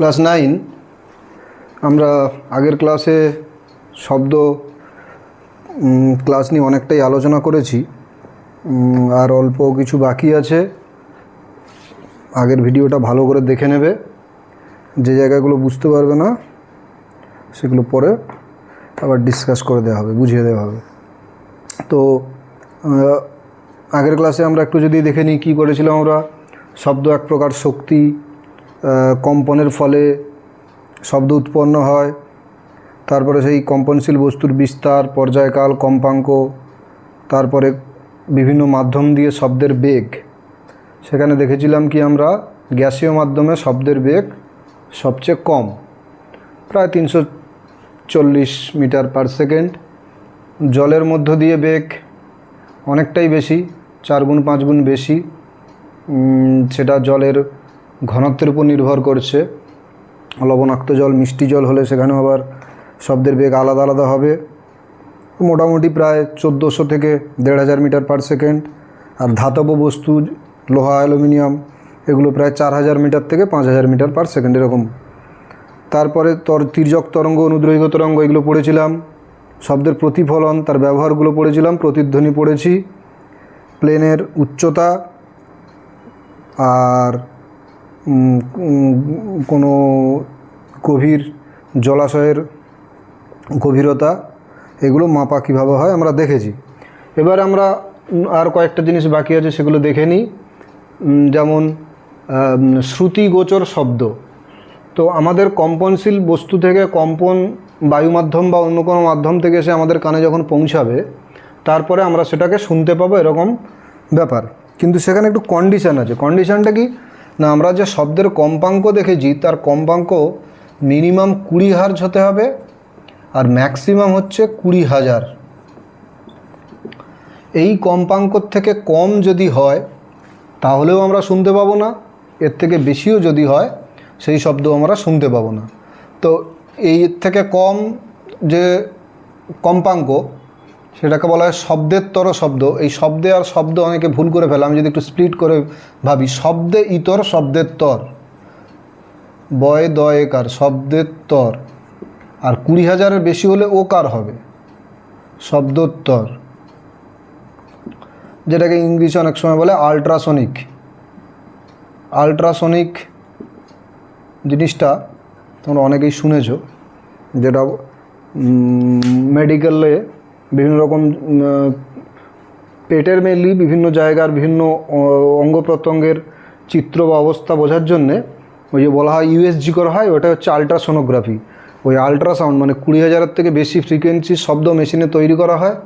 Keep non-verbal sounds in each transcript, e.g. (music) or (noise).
Class nine, আমরা আগের ক্লাসে শব্দ ক্লাস নিয়ে অনেকটাই আলোচনা করেছি। আর অল্প কিছু বাকি আছে। আগের ভিডিওটা ভালো করে দেখে নেবে। যে জায়গাগুলো বুঝতে পারবে না, সেগুলো পরে আবার ডিসকাস করে দেওয়া হবে, বুঝিয়ে দেওয়া হবে। তো আগের ক্লাসে আমরা একটু যদি দেখে নিই কী করেছিলাম আমরা, শব্দ এক প্রকার শক্তি কম্পনের ফলে শব্দ উৎপন্ন হয়। তারপরে সেই কম্পনশীল বস্তুর বিস্তার, পর্যায়কাল, কম্পাঙ্ক, তারপরে বিভিন্ন মাধ্যম দিয়ে শব্দের বেগ। সেখানে দেখেছিলাম কি আমরা, গ্যাসীয় মাধ্যমে শব্দের বেগ সবচেয়ে কম, প্রায় তিনশো চল্লিশ মিটার পার সেকেন্ড। জলের মধ্য দিয়ে বেগ অনেকটাই বেশি, চার গুণ, পাঁচ গুণ বেশি। সেটা জলের ঘনত্বের উপর নির্ভর করছে। লবণাক্ত জল, মিষ্টি জল হলে সেখানেও আবার শব্দের বেগ আলাদা আলাদা হবে। মোটামুটি প্রায় চোদ্দোশো থেকে দেড় হাজার মিটার পার সেকেন্ড আর ধাতব বস্তু, লোহা, অ্যালুমিনিয়াম, এগুলো প্রায় চার হাজার মিটার থেকে পাঁচ হাজার মিটার পার সেকেন্ড এরকম। তারপরে তর, তির্যক তরঙ্গ অনুদ্রৈক তরঙ্গ, এগুলো পড়েছিলাম। শব্দের প্রতিফলন, তার ব্যবহারগুলো পড়েছিলাম, প্রতিধ্বনি পড়েছি। প্লেনের উচ্চতা, আর কোনো গভীর জলাশয়ের গভীরতা, এগুলো মাপা কীভাবে হয় আমরা দেখেছি। এবার আমরা আর কয়েকটা জিনিস বাকি আছে সেগুলো দেখে নিই। যেমন শ্রুতিগোচর শব্দ। তো আমাদের কম্পনশীল বস্তু থেকে কম্পন বায়ু মাধ্যম বা অন্য কোনো মাধ্যম থেকে এসে আমাদের কানে যখন পৌঁছাবে, তারপরে আমরা সেটাকে শুনতে পাবো এরকম ব্যাপার। কিন্তু সেখানে একটু কন্ডিশান আছে। কন্ডিশানটা কি? না, আমরা যে শব্দের কম্পাঙ্ক দেখেছি, তার কম্পাঙ্ক মিনিমাম কুড়ি হার্জ হতে হবে আর ম্যাক্সিমাম হচ্ছে কুড়ি হাজার। এই কম্পাঙ্কর থেকে কম যদি হয়, তাহলেও আমরা শুনতে পাবো না, এর থেকে বেশিও যদি হয়, সেই শব্দ আমরা শুনতে পাবো না। তো এই থেকে কম যে কম্পাঙ্ক সেটাকে বলা হয় শব্দের তর শব্দ। এই শব্দে আর শব্দ অনেকে ভুল করে ফেলে। আমি যদি একটু স্প্লিট করে ভাবি, শব্দে ইতর, শব্দের তর। বয় দয়কার শব্দের তর। আর কুড়ি হাজারের বেশি হলে ও কার হবে? শব্দোত্তর যেটাকে ইংলিশে অনেক সময় বলে আল্ট্রাসনিক আল্ট্রাসনিক জিনিসটা তোমরা অনেকেই শুনেছো, যেটা মেডিকেলে বিভিন্ন রকম পেটের মেনলি বিভিন্ন জায়গার বিভিন্ন অঙ্গ প্রত্যঙ্গের চিত্র বা অবস্থা বোঝার জন্যে ওই যে বলা হয় ইউএসজি করা হয়, ওটা হচ্ছে আল্ট্রাসোনোগ্রাফি ওই আল্ট্রাসাউন্ড মানে কুড়ি হাজারের থেকে বেশি ফ্রিকোয়েন্সি শব্দ মেশিনে তৈরি করা হয়।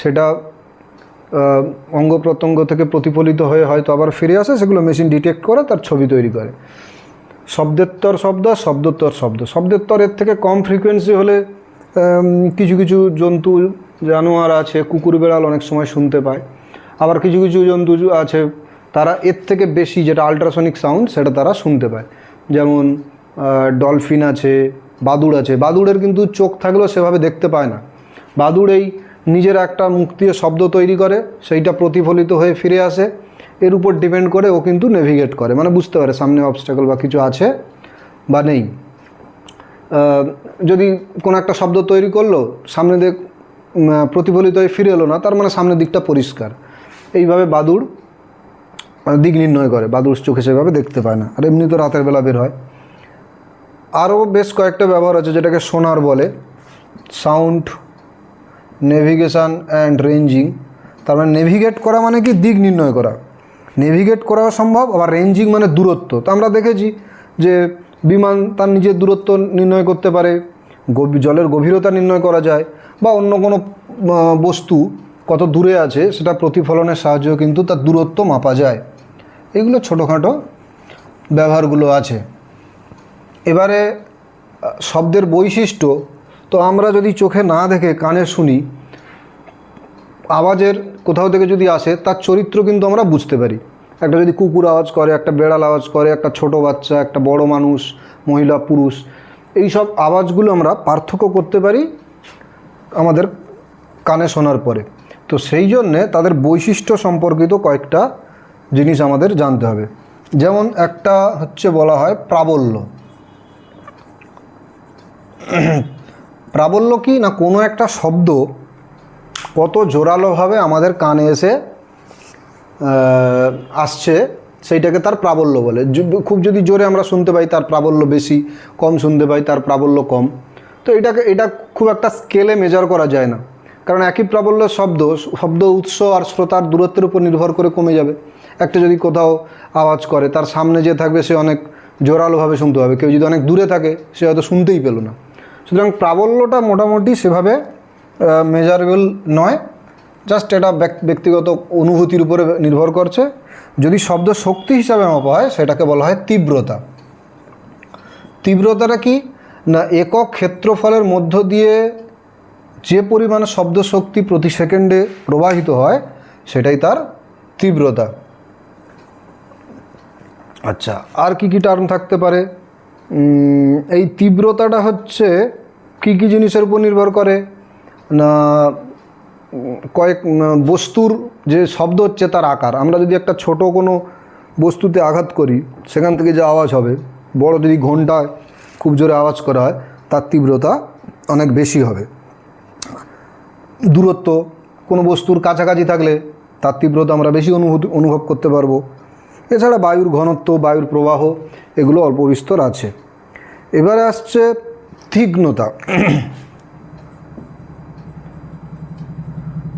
সেটা অঙ্গ প্রত্যঙ্গ থেকে প্রতিফলিত হয়ে হয়তো আবার ফিরে আসে, সেগুলো মেশিন ডিটেক্ট করে, তার ছবি তৈরি করে। শব্দেত্তর শব্দ আর শব্দোত্তর শব্দ। শব্দেত্তরের থেকে কম ফ্রিকোয়েন্সি হলে কিছু কিছু জন্তু জানোয়ার আছে, কুকুর বেড়াল অনেক সময় শুনতে পায়। আবার কিছু কিছু জন্তু আছে, তারা এর থেকে বেশি যেটা আল্ট্রাসনিক সাউন্ড সেটা তারা শুনতে পায়। যেমন ডলফিন আছে, বাদুড় আছে। বাদুড়ের কিন্তু চোখ থাকলেও সেভাবে দেখতে পায় না। বাদুড় এই নিজের একটা মুখ দিয়ে শব্দ তৈরি করে, সেইটা প্রতিফলিত হয়ে ফিরে আসে। এর উপর ডিপেন্ড করে ও কিন্তু নেভিগেট করে। মানে বুঝতে পারে সামনে অবস্টাকল বা কিছু আছে বা নেই। যদি কোনো একটা শব্দ তৈরি করল, সামনে দিক প্রতিফলিত হয়ে ফিরে এলো না, তার মানে সামনের দিকটা পরিষ্কার। এইভাবে বাদুড় দিক নির্ণয় করে। বাদুড় চোখে সেভাবে দেখতে পায় না। আর এমনি তো রাতের বেলা বের হয়। আরও বেশ কয়েকটা ব্যবহার আছে যেটাকে সোনার বলে। Sound, navigation and ranging. তার মানে নেভিগেট করা মানে কি? দিক নির্ণয় করা। নেভিগেট করা সম্ভব, আবার রেঞ্জিং মানে দূরত্ব। তো আমরা দেখেছি যে বিমান তার নিজের দূরত্ব নির্ণয় করতে পারে জলের গভীরতা নির্ণয় করা যায়, বা অন্য কোনো বস্তু কত দূরে আছে সেটা প্রতিফলনের সাহায্যেও কিন্তু তার দূরত্ব মাপা যায়। এগুলো ছোটোখাটো ব্যবহারগুলো আছে। এবারে শব্দের বৈশিষ্ট্য, তো আমরা যদি চোখে না দেখে কানে শুনি, আওয়াজের কোথাও থেকে যদি আসে, তার চরিত্র কিন্তু আমরা বুঝতে পারি। একটা যদি কুকুর আওয়াজ করে, একটা বেড়াল আওয়াজ করে, একটা ছোট বাচ্চা, একটা বড় মানুষ, মহিলা, পুরুষ এই সব আওয়াজগুলো আমরা পার্থক্য করতে পারি আমাদের কানে শোনার পরে। তো সেই জন্যে তাদের বৈশিষ্ট্য সম্পর্কিত কয়েকটা জিনিস আমাদের জানতে হবে। যেমন একটা হচ্ছে বলা হয় প্রাবল্য। প্রাবল্য কি না কোনো একটা শব্দ কত জোরালোভাবে আমাদের কানে এসে আসছে, সেইটাকে তার প্রাবল্য বলে। খুব যদি জোরে আমরা শুনতে পাই, তার প্রাবল্য বেশি, কম শুনতে পাই, তার প্রাবল্য কম। তো এটাকে, এটা খুব একটা স্কেলে মেজার করা যায় না। কারণ একই প্রাবল্য শব্দ শব্দ উৎস আর শ্রোতার দূরত্বের উপর নির্ভর করে কমে যাবে। একটা যদি কোথাও আওয়াজ করে, তার সামনে যে থাকবে, সে অনেক জোরালোভাবে শুনতে হবে কেউ যদি অনেক দূরে থাকে, সে হয়তো শুনতেই পেল না। সুতরাং প্রাবল্যটা মোটামুটি সেভাবে মেজারেবল নয়। জাস্ট এটা ব্যক- ব্যক্তিগত অনুভূতির উপরে নির্ভর করছে। যদি শব্দ শক্তি হিসাবে মাপা হয়, সেটাকে বলা হয় তীব্রতা। তীব্রতাটা কি? না, একক ক্ষেত্রফলের মধ্য দিয়ে যে পরিমাণ শব্দ শক্তি প্রতি সেকেন্ডে প্রবাহিত হয়, সেটাই তার তীব্রতা। আচ্ছা আর কি কি টার্ম থাকতে পারে? এই তীব্রতাটা হচ্ছে কি কি জিনিসের উপর নির্ভর করে? না কয়েক বস্তুর যে শব্দ হচ্ছে তার আকার। আমরা যদি একটা ছোট কোনো বস্তুতে আঘাত করি, সেখান থেকে যে আওয়াজ হবে, বড় যদি ঘন্টায় খুব জোরে আওয়াজ করা হয়, তার তীব্রতা অনেক বেশি হবে। দূরত্ব, কোনো বস্তুর কাছাকাছি থাকলে তার তীব্রতা আমরা বেশি অনুভূতি, অনুভব করতে পারব। এছাড়া বায়ুর ঘনত্ব, বায়ুর প্রবাহ, এগুলো অল্প বিস্তর আছে। এবারে আসছে তীক্ষ্ণতা।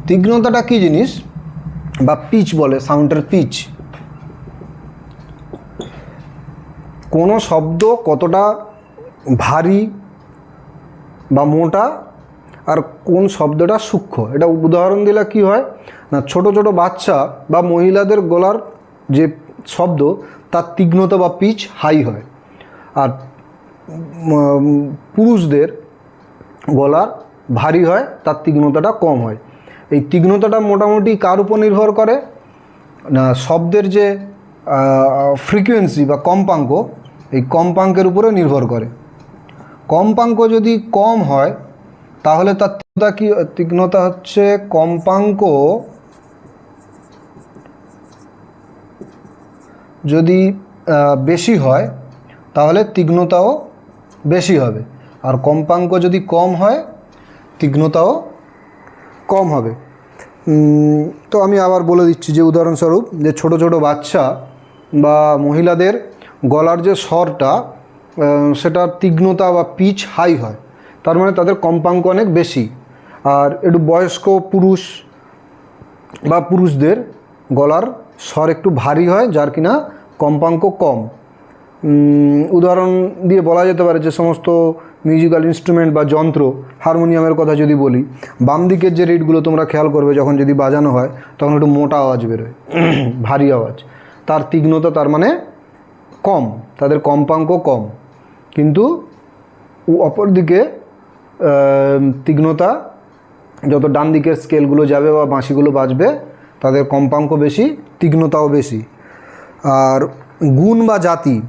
তীক্ষ্ণতাটা কী জিনিস? বা পিচ বলে সাউন্ডের পিচ। কোনো শব্দ কতটা ভারী বা মোটা, আর কোন শব্দটা সূক্ষ্ম? এটা উদাহরণ দিলে কি হয়? না, ছোট ছোট বাচ্চা বা মহিলাদের গলার যে শব্দ, তার তীক্ষ্ণতা বা পিচ হাই হয়। আর পুরুষদের গলার ভারী হয়, তার তীক্ষ্ণতাটা কম হয়। এই তীক্ষ্ণতাটা মোটামুটি কার উপর নির্ভর করে? না, শব্দের যে ফ্রিকোয়েন্সি বা কম্পাঙ্ক, এই কম্পাঙ্কের উপরে নির্ভর করে। কম্পাঙ্ক যদি কম হয়, তাহলে তার তীক্ষ্ণতা কি, তীক্ষ্ণতা হচ্ছে কম্পাঙ্ক যদি বেশি হয়, তাহলে তীক্ষ্ণতাও বেশি হবে। আর কম্পাঙ্ক যদি কম হয়, তীক্ষ্ণতাও কম হবে। তো আমি আবার বলে দিচ্ছি যে উদাহরণস্বরূপ যে ছোট ছোট বাচ্চা বা মহিলাদের গলার যে স্বরটা সেটার তীক্ষ্ণতা বা পিচ হাই হয়। তার মানে তাদের কম্পাঙ্ক অনেক বেশি। আর একটু বয়স্ক পুরুষ বা পুরুষদের গলার স্বর একটু ভারী হয়, যার কিনা কম্পাঙ্ক কম। উদাহরণ দিয়ে বলা যেতে পারে যে সমস্ত মিউজিক্যাল ইনস্ট্রুমেন্ট বা যন্ত্র হারমোনিয়ামের কথা যদি বলি, বাম দিকের যে রেটগুলো তোমরা খেয়াল করবে, যখন যদি বাজানো হয়, তখন একটু মোটা আওয়াজ বেরোয়, (clears throat) ভারী আওয়াজ। তার তীক্ষ্ণতা তার মানে কম, তাদের কম্পাঙ্ক কম। কিন্তু অপরদিকে তীক্ষ্ণতা যত ডান দিকের স্কেলগুলো যাবে বা বাঁশিগুলো বাজবে, তাদের কম্পাঙ্ক বেশি, তীক্ষ্ণতাও বেশি। আর গুণ বা জাতি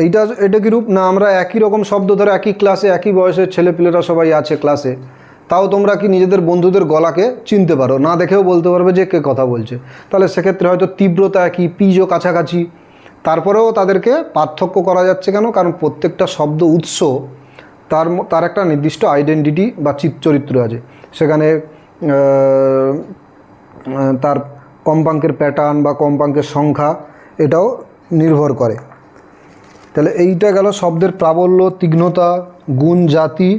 এইটা এটা কি রূপ? না, আমরা একই রকম শব্দ ধরে একই ক্লাসে একই বয়সের ছেলেপিলেরা সবাই আছে ক্লাসে তাও তোমরা কি নিজেদের বন্ধুদের গলাকে চিনতে পারো? না দেখেও বলতে পারবে যে কে কথা বলছে। তাহলে সেক্ষেত্রে হয়তো তীব্রতা একই পিজও কাছাকাছি। তারপরেও তাদেরকে পার্থক্য করা যাচ্ছে কেন? কারণ প্রত্যেকটা শব্দ উৎস, তার তার একটা নির্দিষ্ট আইডেন্টিটি বা চিত চরিত্র আছে। সেখানে তার কম্পাঙ্কের প্যাটার্ন বা কম্পাঙ্কের সংখ্যা, এটাও নির্ভর করে। তাহলে এইটা গেল শব্দের প্রাবল্য তীক্ষ্ণতা গুণ, জাতি।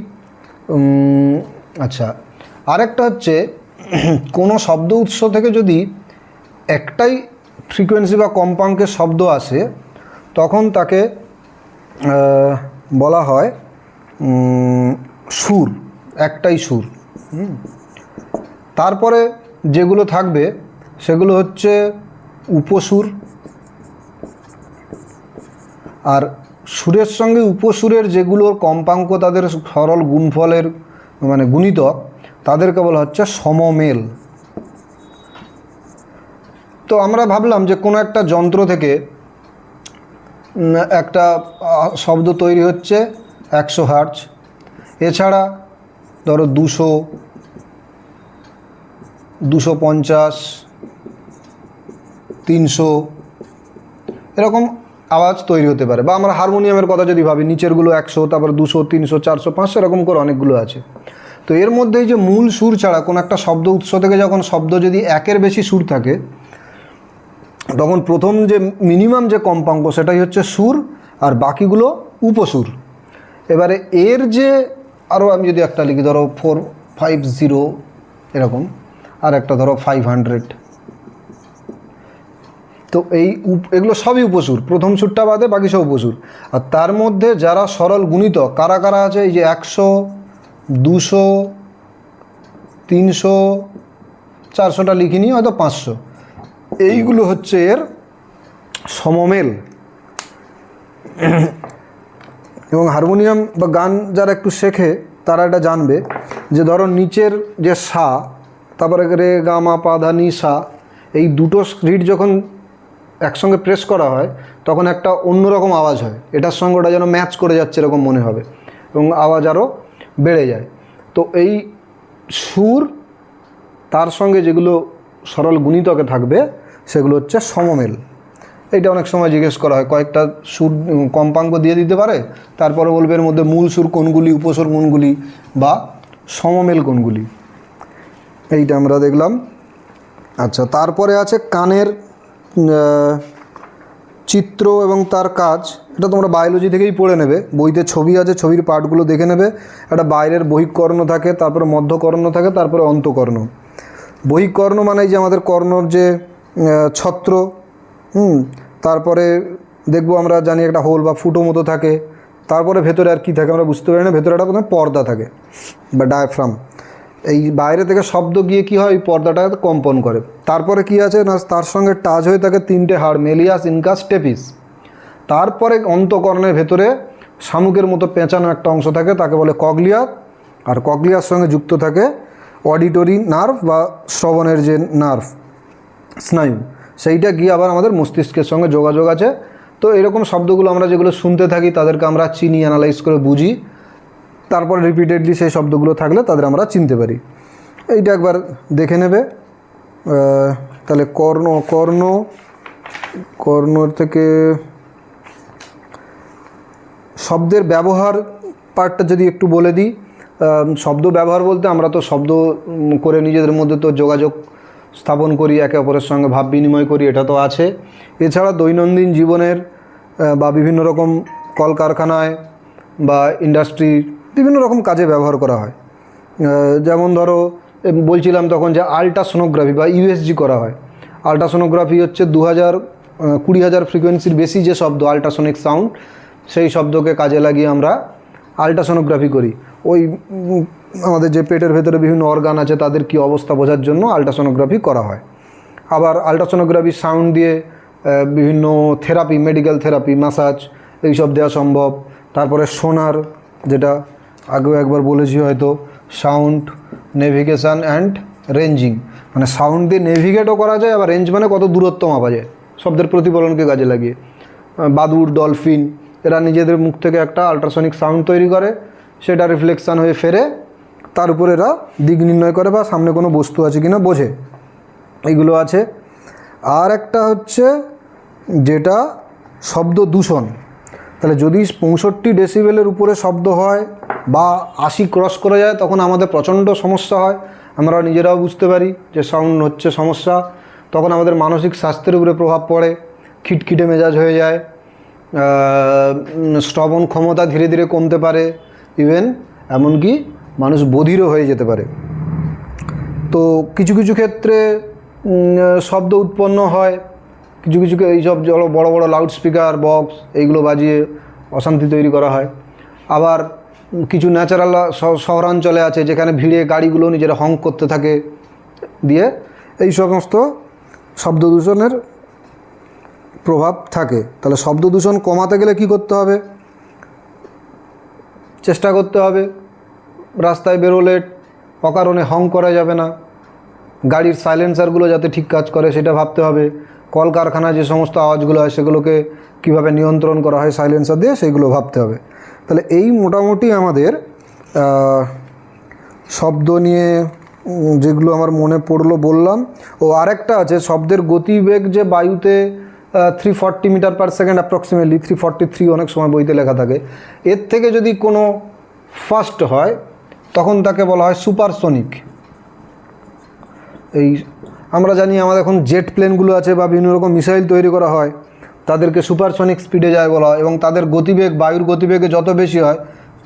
আচ্ছা আরেকটা হচ্ছে, কোনো শব্দ উৎস থেকে যদি একটাই ফ্রিকোয়েন্সি বা কম্পাঙ্কের শব্দ আসে, তখন তাকে বলা হয় সুর, একটাই সুর। তারপরে যেগুলো থাকবে, সেগুলো হচ্ছে উপসুর আর সুরের সঙ্গে উপসুরের যেগুলোর কম্পাঙ্ক, তাদের সরল গুণফলের মানে গুণিতক তাদেরকে বলা হচ্ছে সমমেল। তো আমরা ভাবলাম যে কোনো একটা যন্ত্র থেকে একটা শব্দ তৈরি হচ্ছে একশো হার্চ এছাড়া ধরো দুশো দুশো পঞ্চাশ, তিনশো, এরকম আওয়াজ তৈরি হতে পারে। বা আমরা হারমোনিয়ামের কথা যদি ভাবি, নিচেরগুলো একশো, তারপর দুশো, তিনশো, চারশো, পাঁচশো, এরকম করে অনেকগুলো আছে। তো এর মধ্যে যে মূল সুর ছাড়া কোনো একটা শব্দ উৎস থেকে যখন শব্দ যদি একের বেশি সুর থাকে, তখন প্রথম যে মিনিমাম যে কম্পাঙ্ক সেটাই হচ্ছে সুর আর বাকিগুলো উপসুর। এবারে এর যে আরও আমি যদি একটা লিখি, ধরো ফোর ফাইভ জিরো এরকম। আর একটা ধরো ফাইভ হান্ড্রেড তো এই এগুলো সবই উপসুর। প্রথম সুরটা বাদে বাকি সব উপসুর। আর তার মধ্যে যারা সরল গুণিত, কারা কারা আছে? এই যে একশো, দুশো, তিনশো, চারশোটা লিখিনি হয়তো পাঁচশো। এইগুলো হচ্ছে এর সমমেল। এবং হারমোনিয়াম বা গান যারা একটু শেখে, তারা এটা জানবে যে ধরো নিচের যে সা, তারপরে রে, গা, মা, পা, ধা, নি, সা, এই দুটো স্ক্রিট যখন একসঙ্গে প্রেস করা হয়, তখন একটা অন্যরকম আওয়াজ হয়। এটার সঙ্গে ওটা যেন ম্যাচ করে যাচ্ছে এরকম মনে হবে এবং আওয়াজ আরও বেড়ে যায়। তো এই সুর, তার সঙ্গে যেগুলো সরল গুণিতকে থাকবে, সেগুলো হচ্ছে সমমেল। এটা অনেক সময় জিজ্ঞেস করা হয়, কয়েকটা সুর কম্পাঙ্ক দিয়ে দিতে পারে, তারপরে বলবে এর মধ্যে মূল সুর কোনগুলি, উপসুর কোনগুলি বা সমমেল কোনগুলি। এইটা আমরা দেখলাম। আচ্ছা তারপরে আছে কানের চিত্র এবং তার কাজ, এটা তোমরা বায়োলজি থেকেই পড়ে নেবে। বইতে ছবি আছে, ছবির পার্টগুলো দেখে নেবে। একটা বাইরের বহিকর্ণ থাকে, তারপরে মধ্যকর্ণ থাকে, তারপরে অন্তকর্ণ। বহিকর্ণ মানে যে আমাদের কর্ণর যে ছত্র, হুম, তারপরে দেখব আমরা জানি একটা হোল বা ফুটো মতো থাকে। তারপরে ভেতরে আর কি থাকে আমরা বুঝতে পারি না, ভেতরে একটা প্রথমে পর্দা থাকে বা ডায়াফ্রাম এই বাইরে থেকে শব্দ গিয়ে কি হয়? পর্দাটা কম্পন করে। তারপরে কি আছে না, তার সঙ্গে টাচ হয়ে থাকে তিনটে হাড়, মেলিয়াস, ইনকাস, টেপিস। তারপরে অন্তকর্ণের ভেতরে শামুকের মতো পেঁচানো একটা অংশ থাকে, তাকে বলে কগলিয়া। আর কগলিয়ার সঙ্গে যুক্ত থাকে অডিটরি নার্ভ বা শ্রবণের যে নার্ভ, স্নায়ু। সেইটা গিয়ে আবার আমাদের মস্তিষ্কের সঙ্গে যোগাযোগ আছে। তো এরকম শব্দগুলো আমরা যেগুলো শুনতে থাকি, তাদেরকে আমরা চিনি, অ্যানালাইজ করে বুঝি। তারপর রিপিটেডলি সেই শব্দগুলো থাকলে তাদের আমরা চিনতে পারি। এইটা একবার দেখে নেবে। তাহলে কর্ণ কর্ণ, কর্ণর থেকে শব্দের ব্যবহার পার্টটা যদি একটু বলে দিই শব্দ ব্যবহার বলতে আমরা তো শব্দ করে নিজেদের মধ্যে তো যোগাযোগ স্থাপন করি, একে অপরের সঙ্গে ভাব বিনিময় করি, এটা তো আছে। এছাড়া দৈনন্দিন জীবনের বা বিভিন্ন রকম কলকারখানায় বা ইন্ডাস্ট্রি বিভিন্ন রকম কাজে ব্যবহার করা হয়। যেমন ধরো বলছিলাম তখন যে আল্ট্রাসোনোগ্রাফি বা ইউএসজি করা হয়। আল্ট্রাসোনোগ্রাফি হচ্ছে দু হাজার কুড়ি হাজার ফ্রিকোয়েন্সির বেশি যে শব্দ, আল্ট্রাসোনিক সাউন্ড, সেই শব্দকে কাজে লাগিয়ে আমরা আল্ট্রাসোনোগ্রাফি করি। ওই আমাদের যে পেটের ভেতরে বিভিন্ন অর্গান আছে, তাদের কি অবস্থা বোঝার জন্য আল্ট্রাসোনোগ্রাফি করা হয়। আবার আল্ট্রাসোনোগ্রাফি সাউন্ড দিয়ে বিভিন্ন থেরাপি, মেডিকেল থেরাপি ম্যাসাজ এইসব দেওয়া সম্ভব। তারপরে সোনার, যেটা আগেও একবার বলেছি হয়তো সাউন্ড নেভিগেশন অ্যান্ড রেঞ্জিং মানে সাউন্ড দিয়ে নেভিগেটও করা যায়, আবার রেঞ্জ মানে কত দূরত্ব মাপা যায়, শব্দের প্রতিফলনকে কাজে লাগিয়ে। বাদুড় ডলফিন এরা নিজেদের মুখ থেকে একটা আল্ট্রাসনিক সাউন্ড তৈরি করে, সেটা রিফ্লেকশান হয়ে ফেরে, তার উপর এরা দিক নির্ণয় করে বা সামনে কোনো বস্তু আছে কিনা বোঝে। এইগুলো আছে। আর একটা হচ্ছে যেটা শব্দ দূষণ। তাহলে যদি পঁয়ষট্টি ডেসিবেলের উপরে শব্দ হয় বা আশি ক্রস করা যায়, তখন আমাদের প্রচণ্ড সমস্যা হয়। আমরা নিজেরাও বুঝতে পারি যে সাউন্ড হচ্ছে সমস্যা। তখন আমাদের মানসিক স্বাস্থ্যের উপরে প্রভাব পড়ে, খিটখিটে মেজাজ হয়ে যায় শ্রবণ ক্ষমতা ধীরে ধীরে কমতে পারে, ইভেন এমনকি মানুষ বধিরও হয়ে যেতে পারে। তো কিছু কিছু ক্ষেত্রে শব্দ উৎপন্ন হয় কিছু কিছু এইসব বড় বড় লাউড স্পিকার বক্স এইগুলো বাজিয়ে অশান্তি তৈরি করা হয়। আবার কিছু ন্যাচারাল শহরাঞ্চলে আছে যেখানে ভিড়ে গাড়িগুলো নিজেরা হং করতে থাকে দিয়ে এই সমস্ত শব্দ দূষণের প্রভাব থাকে। তাহলে শব্দ দূষণ কমাতে গেলে কি করতে হবে? চেষ্টা করতে হবে। রাস্তায় বেরোলে অকারণে হং করা যাবে না। গাড়ির সাইলেন্সারগুলো যাতে ঠিক কাজ করে সেটা ভাবতে হবে। কলকারখানায় যে সমস্ত আওয়াজগুলো হয় সেগুলোকে কীভাবে নিয়ন্ত্রণ করা হয় সাইলেন্সার দিয়ে সেইগুলো ভাবতে হবে। তাহলে এই মোটামুটি আমাদের শব্দ নিয়ে যেগুলো আমার মনে পড়ল বললাম। ও আরেকটা আছে, শব্দের গতিবেগ যে বায়ুতে three forty metre per second approximately three forty three অনেক সময় বইতে লেখা থাকে। এর থেকে যদি কোনো ফাস্ট হয়, তখন তাকে বলা হয় সুপারসনিক এই আমরা জানি আমাদের এখন জেট প্লেনগুলো আছে বা বিভিন্ন রকম মিসাইল তৈরি করা হয়, তাদেরকে সুপারসনিক স্পিডে যায় বলা হয় এবং তাদের গতিবেগ, বায়ুর গতিবেগে যত বেশি হয়,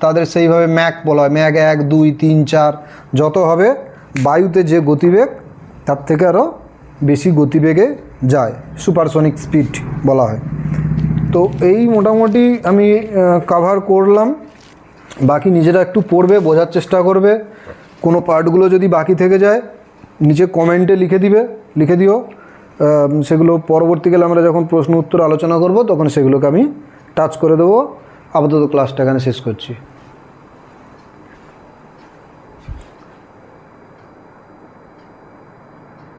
তাদের সেইভাবে ম্যাক বলা হয়। ম্যাক এক, দুই, তিন, চার, যত হবে বায়ুতে যে গতিবেগ, তার থেকে আরও বেশি গতিবেগে যায় সুপারসনিক স্পিড বলা হয়। তো এই মোটামুটি আমি কাভার করলাম। বাকি নিজেরা একটু পড়বে, বোঝার চেষ্টা করবে। কোনো পার্টগুলো যদি বাকি থেকে যায় নিচে কমেন্টে লিখে দিবে, লিখে দিও। সেগুলো পরবর্তীকালে আমরা যখন প্রশ্ন উত্তর আলোচনা করব, তখন সেগুলোকে আমি টাচ করে দেবো। আপাতত ক্লাসটা এখানে শেষ করছি।